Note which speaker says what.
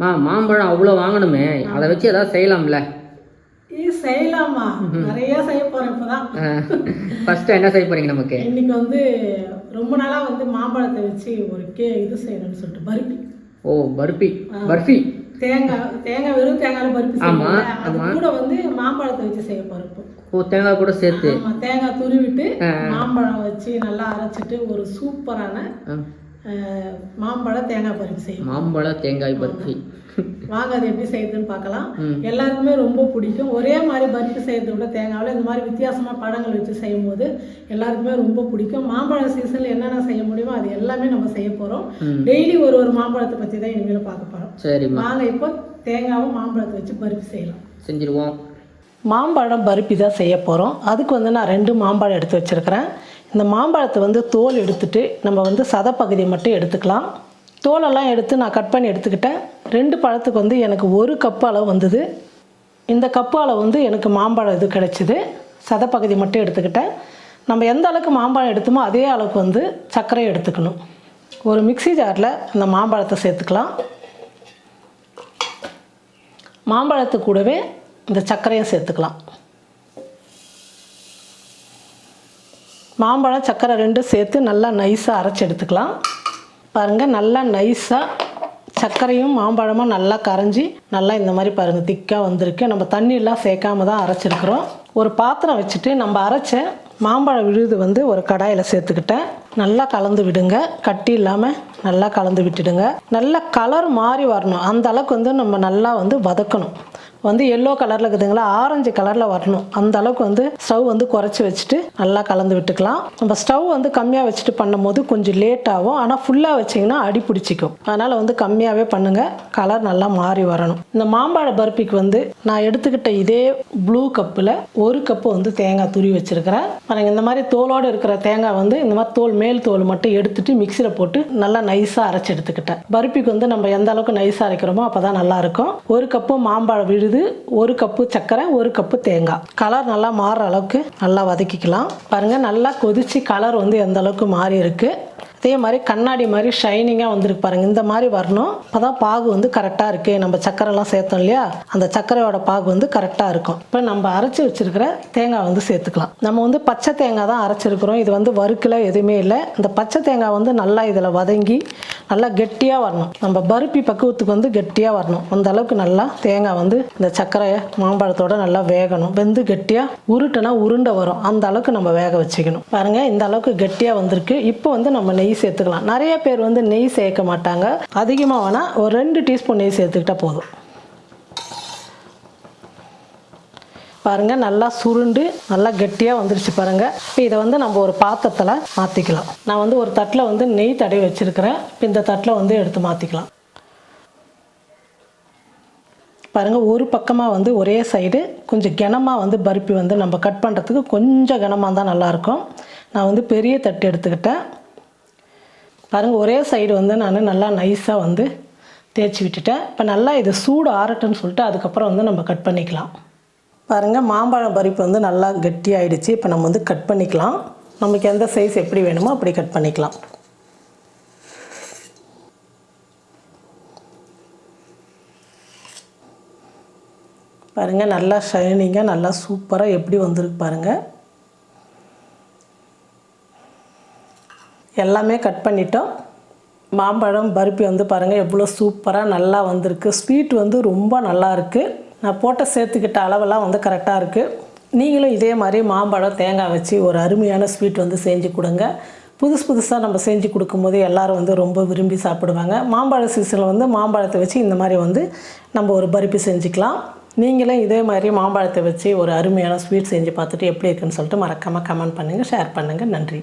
Speaker 1: மா மாம்பழம் அவ்வளோ வாங்கணுமே. அதை வச்சு ஏதாவது செய்யலாம்ல.
Speaker 2: இது செய்யலாமா? நிறைய செய்ய போறேன் இப்பதான்.
Speaker 1: ஃபஸ்ட்டு என்ன செய்ய போறீங்க நமக்கு?
Speaker 2: இன்னைக்கு வந்து ரொம்ப நாளா வந்து மாம்பழத்தை வச்சு ஒரு கே இது செய்யணும்னு சொல்லிட்டு பருப்பி.
Speaker 1: ஓ பர்பி பர்ஃபி
Speaker 2: தேங்காய் தேங்காய் வெறும் தேங்காயில பருப்பி
Speaker 1: ஆமா,
Speaker 2: அது கூட வந்து மாம்பழத்தை வச்சு செய்ய போறோம் இப்போ.
Speaker 1: ஓ தேங்காய் கூட சேர்த்து.
Speaker 2: தேங்காய் துருவிட்டு மாம்பழம் வச்சு நல்லா அரைச்சிட்டு ஒரு சூப்பரான மாம்பழ தேங்காய் பருப்பி செய்யும்
Speaker 1: மாம்பழ தேங்காய் பர்ஃபி
Speaker 2: வாங்க அது எப்படி செய்யுதுன்னு பார்க்கலாம். எல்லாருக்குமே ரொம்ப பிடிக்கும். ஒரே மாதிரி பருப்பி செய்யறதை விட தேங்காவில் இந்த மாதிரி வித்தியாசமா பழங்கள் வச்சு செய்யும்போது எல்லாருக்குமே ரொம்ப பிடிக்கும். மாம்பழ சீசனில் என்னென்ன செய்ய முடியுமோ அது எல்லாமே நம்ம செய்ய போறோம். டெய்லி ஒரு ஒரு மாம்பழத்தை பற்றி தான் இனிமேல் பார்க்க போறோம்.
Speaker 1: சரிம்மா.
Speaker 2: வாங்க இப்போ தேங்காவும் மாம்பழத்தை வச்சு பருப்பி செய்யலாம்.
Speaker 1: செஞ்சிருவோம்.
Speaker 2: மாம்பழம் பருப்பி தான் செய்ய போகிறோம் அதுக்கு வந்து நான் ரெண்டு மாம்பழம் எடுத்து வச்சுருக்கிறேன். இந்த மாம்பழத்தை வந்து தோல் எடுத்துட்டு நம்ம வந்து சதப்பகுதியை மட்டும் எடுத்துக்கலாம். தோலெல்லாம் எடுத்து நான் கட் பண்ணி எடுத்துக்கிட்டேன். ரெண்டு பழத்துக்கு வந்து எனக்கு ஒரு கப்பு அளவு வந்தது. இந்த கப்பு அளவு வந்து எனக்கு மாம்பழம் இது கிடச்சிது. சதப்பகுதி மட்டும் எடுத்துக்கிட்டேன். நம்ம எந்த அளவுக்கு மாம்பழம் எடுத்தோமோ அதே அளவுக்கு வந்து சர்க்கரை எடுத்துக்கணும். ஒரு மிக்ஸி ஜாரில் இந்த மாம்பழத்தை சேர்த்துக்கலாம். மாம்பழத்து கூடவே இந்த சர்க்கரையும் சேர்த்துக்கலாம். மாம்பழம் சர்க்கரை ரெண்டும் சேர்த்து நல்லா நைஸாக அரைச்சி எடுத்துக்கலாம். பாருங்கள் நல்லா நைஸாக சர்க்கரையும் மாம்பழமும் நல்லா கரைஞ்சி நல்லா இந்த மாதிரி பாருங்கள் திக்காக வந்திருக்கு. நம்ம தண்ணியெல்லாம் சேர்க்காம தான் அரைச்சிருக்கிறோம். ஒரு பாத்திரம் வச்சுட்டு நம்ம அரைச்ச மாம்பழ விழுது வந்து ஒரு கடாயில் சேர்த்துக்கிட்டேன். நல்லா கலந்து விடுங்க. கட்டி இல்லாமல் நல்லா கலந்து விட்டுடுங்க. நல்லா கலர் மாறி வரணும். அந்த அளவுக்கு வந்து நம்ம நல்லா வந்து வதக்கணும். வந்து எல்லோ கலரில் இருக்குதுங்களா? ஆரஞ்சு கலரில் வரணும். அந்த அளவுக்கு வந்து ஸ்டவ் வந்து குறைச்சி வச்சுட்டு நல்லா கலந்து விட்டுக்கலாம். நம்ம ஸ்டவ் வந்து கம்மியாக வச்சுட்டு பண்ணும்போது கொஞ்சம் லேட் ஆகும். ஆனால் ஃபுல்லாக வச்சிங்கன்னா அடி பிடிச்சிக்கும். அதனால் வந்து கம்மியாகவே பண்ணுங்கள் கலர் நல்லா மாறி வரணும். இந்த மாம்பழ பருப்பிக்கு வந்து நான் எடுத்துக்கிட்ட இதே ப்ளூ கப்பில் ஒரு கப்பு வந்து தேங்காய் துருவி வச்சுருக்கிறேன். பாருங்க இந்த மாதிரி தோலோடு இருக்கிற தேங்காய் வந்து இந்த மாதிரி தோல் மேல் தோல் மட்டும் எடுத்துட்டு மிக்சியில் போட்டு நல்லா நைஸாக அரைச்சி எடுத்துக்கிட்டேன். பருப்பிக்கு வந்து நம்ம எந்த அளவுக்கு நைஸாக அரைக்கிறோமோ அப்போ தான் நல்லாயிருக்கும் ஒரு கப்பு மாம்பழம் விழுது ஒரு கப்பு சர்க்கரை ஒரு கப்பு தேங்காய். கலர் நல்லா மாறுற அளவுக்கு நல்லா வதக்கிக்கலாம். பாருங்கள் நல்லா கொதிச்சு கலர் வந்து எந்த அளவுக்கு மாறி இருக்கு அதே மாதிரி கண்ணாடி மாதிரி ஷைனிங்காக வந்திருக்கு பாருங்க. இந்த மாதிரி வரணும். அப்பதான் பாகு வந்து கரெக்டாக இருக்குது நம்ம சக்கரைலாம் சேர்த்தோம் இல்லையா? அந்த சக்கரையோட பாகு வந்து கரெக்டாக இருக்கும். இப்போ நம்ம அரைச்சி வச்சிருக்கிற தேங்காய் வந்து சேர்த்துக்கலாம். நம்ம வந்து பச்சை தேங்காய் தான் அரைச்சிருக்கிறோம். இது வந்து வறுக்கல எதுவுமே இல்லை. இந்த பச்சை தேங்காய் வந்து நல்லா இதில் வதங்கி நல்லா கெட்டியாக வரணும். நம்ம பருப்பி பக்குவத்துக்கு வந்து கெட்டியாக வரணும். அந்த அளவுக்கு நல்லா தேங்காய் வந்து இந்த சக்கரையை மாம்பழத்தோட நல்லா வேகணும். வெந்து கெட்டியாக உருட்டுனா உருண்டை வரும். அந்த அளவுக்கு நம்ம வேக வச்சுக்கணும். பாருங்கள் இந்த அளவுக்கு கெட்டியாக வந்திருக்கு. இப்போ வந்து நம்ம நெய் நெய் சேர்த்துக்கலாம். நிறைய பேர் வந்து நெய் சேர்க்க மாட்டாங்க. அதிகமாக வேணால் ஒரு ரெண்டு டீஸ்பூன் நெய் சேர்த்துக்கிட்டா போதும். பாருங்கள் நல்லா சுருண்டு நல்லா கெட்டியாக வந்துருச்சு பாருங்கள் இப்போ இதை வந்து நம்ம ஒரு பாத்திரத்தில் மாற்றிக்கலாம் நான் வந்து ஒரு தட்டில் வந்து நெய் தடவி வச்சுருக்கிறேன். இப்போ இந்த தட்டில் வந்து எடுத்து மாற்றிக்கலாம் பாருங்கள் ஒரு பக்கமாக வந்து ஒரே சைடு கொஞ்சம் கனமாக வந்து பருப்பி வந்து நம்ம கட் பண்ணுறதுக்கு கொஞ்சம் கனமாக தான் நல்லாயிருக்கும் நான் வந்து பெரிய தட்டு எடுத்துக்கிட்டேன். பாருங்கள் ஒரே சைடு வந்து நான் நல்லா நைஸாக வந்து தேய்ச்சி விட்டுட்டேன். இப்போ நல்லா இது சூடு ஆறட்டுன்னு சொல்லிட்டு அதுக்கப்புறம் வந்து நம்ம கட் பண்ணிக்கலாம். பாருங்கள் மாம்பழம் பருப்பு வந்து நல்லா கெட்டியாயிடுச்சு. இப்போ நம்ம வந்து கட் பண்ணிக்கலாம். நமக்கு எந்த சைஸ் எப்படி வேணுமோ அப்படி கட் பண்ணிக்கலாம். பாருங்கள் நல்லா ஷைனிங்காக நல்லா சூப்பராக எப்படி வந்திருக்கு பாருங்கள் எல்லாமே கட் பண்ணிட்டோம். மாம்பழம் பருப்பி வந்து பாருங்கள் எவ்வளோ சூப்பராக நல்லா வந்திருக்கு. ஸ்வீட் வந்து ரொம்ப நல்லா இருக்குது நான் போட்ட சேர்த்துக்கிட்ட அளவெல்லாம் வந்து கரெக்டாக இருக்குது நீங்களும் இதே மாதிரி மாம்பழம் தேங்காய் வச்சு ஒரு அருமையான ஸ்வீட் வந்து செஞ்சு கொடுங்க. புதுசு புதுசாக நம்ம செஞ்சு கொடுக்கும்போது எல்லோரும் வந்து ரொம்ப விரும்பி சாப்பிடுவாங்க. மாம்பழ சீசனில் வந்து மாம்பழத்தை வச்சு இந்த மாதிரி வந்து நம்ம ஒரு பருப்பி செஞ்சுக்கலாம். நீங்களும் இதே மாதிரி மாம்பழத்தை வச்சு ஒரு அருமையான ஸ்வீட் செஞ்சு பார்த்துட்டு எப்படி இருக்குன்னு சொல்லிட்டு மறக்காமல் கமெண்ட் பண்ணுங்கள் ஷேர் பண்ணுங்கள் நன்றி.